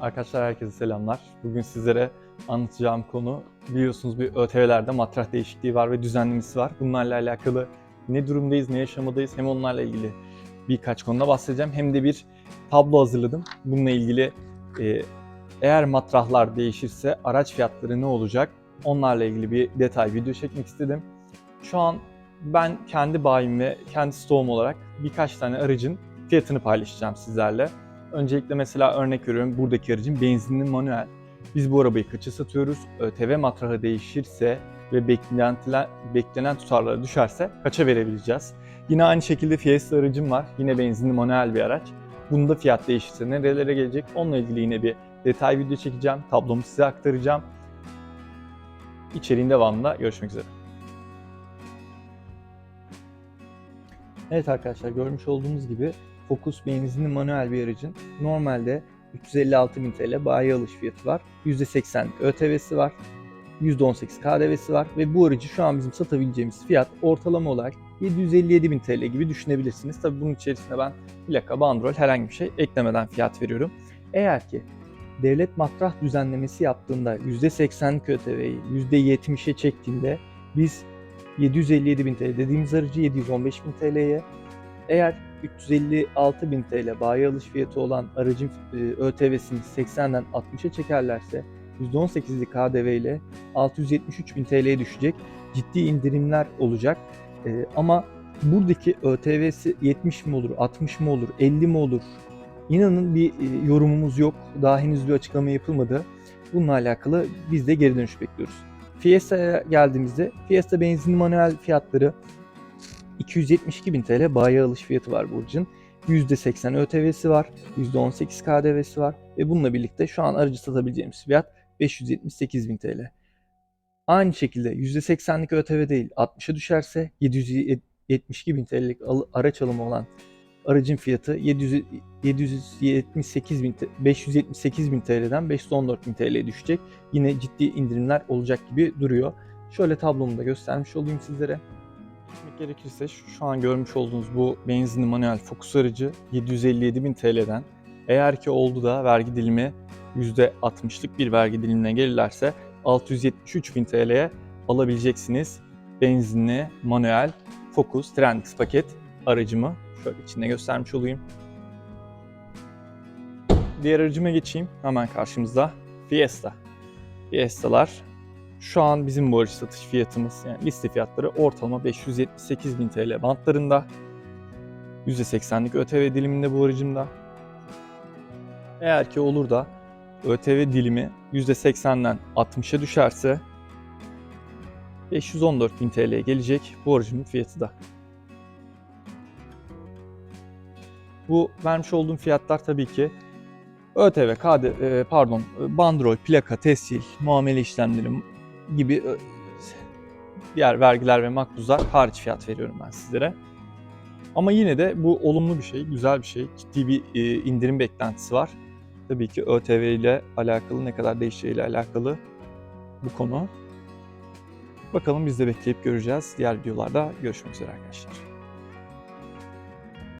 Arkadaşlar herkese selamlar. Bugün sizlere anlatacağım konu biliyorsunuz bir ÖTV'lerde matrah değişikliği var ve düzenlemesi var. Bunlarla alakalı ne durumdayız, ne yaşamadayız hem onlarla ilgili birkaç konuda bahsedeceğim. Hem de bir tablo hazırladım. Bununla ilgili e, eğer matrahlar değişirse araç fiyatları ne olacak? Onlarla ilgili bir detay video çekmek istedim. Şu an ben kendi bayim ve kendi stoğum olarak birkaç tane aracın fiyatını paylaşacağım sizlerle. Öncelikle mesela örnek veriyorum buradaki aracın benzinli manuel. Biz bu arabayı kaça satıyoruz? ÖTV matrahı değişirse ve beklentiler, beklenen tutarlara düşerse kaça verebileceğiz? Yine aynı şekilde Fiesta aracım var. Yine benzinli manuel bir araç. Bunda fiyat değişirse nerelere gelecek? Onunla ilgili yine bir detay video çekeceğim. Tablomu size aktaracağım. İçeriğin devamında görüşmek üzere. Evet arkadaşlar görmüş olduğunuz gibi Focus benzinli manuel bir aracın normalde 356.000 TL bayi alış fiyatı var. %80 ÖTV'si var. %18 KDV'si var ve bu aracı şu an bizim satabileceğimiz fiyat ortalama olarak 757.000 TL gibi düşünebilirsiniz. Tabi bunun içerisine ben plaka, bandrol herhangi bir şey eklemeden fiyat veriyorum. Eğer ki devlet matrah düzenlemesi yaptığında %80'lik ÖTV'yi %70'e çektiğinde biz 757.000 TL dediğimiz aracı 715.000 TL'ye eğer 356.000 TL bayi alış fiyatı olan aracın e, ÖTV'sini 80'den 60'a çekerlerse %18'lik KDV ile 673.000 TL'ye düşecek. Ciddi indirimler olacak. E, ama buradaki ÖTV'si 70 mi olur, 60 mı olur, 50 mi olur? İnanın bir e, yorumumuz yok. Daha henüz bir açıklama yapılmadı. Bununla alakalı biz de geri dönüş bekliyoruz. Fiesta'ya geldiğimizde Fiesta benzinli manuel fiyatları 272 bin TL bayi alış fiyatı var Burcu'nun. %80 ÖTV'si var, %18 KDV'si var ve bununla birlikte şu an aracı satabileceğimiz fiyat 578 bin TL. Aynı şekilde %80'lik ÖTV değil 60'a düşerse 772 bin TL'lik araç alımı olan aracın fiyatı 700, 778 bin, 578 bin TL'den 514 bin TL'ye düşecek. Yine ciddi indirimler olacak gibi duruyor. Şöyle tablomu da göstermiş olayım sizlere. Gitmek gerekirse şu an görmüş olduğunuz bu benzinli manuel Focus aracı 757 bin TL'den eğer ki oldu da vergi dilimi %60'lık bir vergi dilimine gelirlerse 673 bin TL'ye alabileceksiniz benzinli manuel Focus Trendix paket aracımı. Şöyle içinde göstermiş olayım. Diğer aracıma geçeyim. Hemen karşımızda Fiesta. Fiesta'lar şu an bizim bu aracı satış fiyatımız yani liste fiyatları ortalama 578 bin TL bantlarında. %80'lik ÖTV diliminde bu aracımda. Eğer ki olur da ÖTV dilimi %80'den 60'a düşerse 514 bin TL'ye gelecek bu aracımın fiyatı da. Bu vermiş olduğum fiyatlar tabii ki ÖTV, KD, e, pardon, bandrol, plaka, tescil, muamele işlemleri gibi diğer vergiler ve makbuzlar hariç fiyat veriyorum ben sizlere. Ama yine de bu olumlu bir şey, güzel bir şey. Ciddi bir e, indirim beklentisi var. Tabii ki ÖTV ile alakalı ne kadar değişeceğiyle alakalı bu konu. Bakalım biz de bekleyip göreceğiz. Diğer videolarda görüşmek üzere arkadaşlar.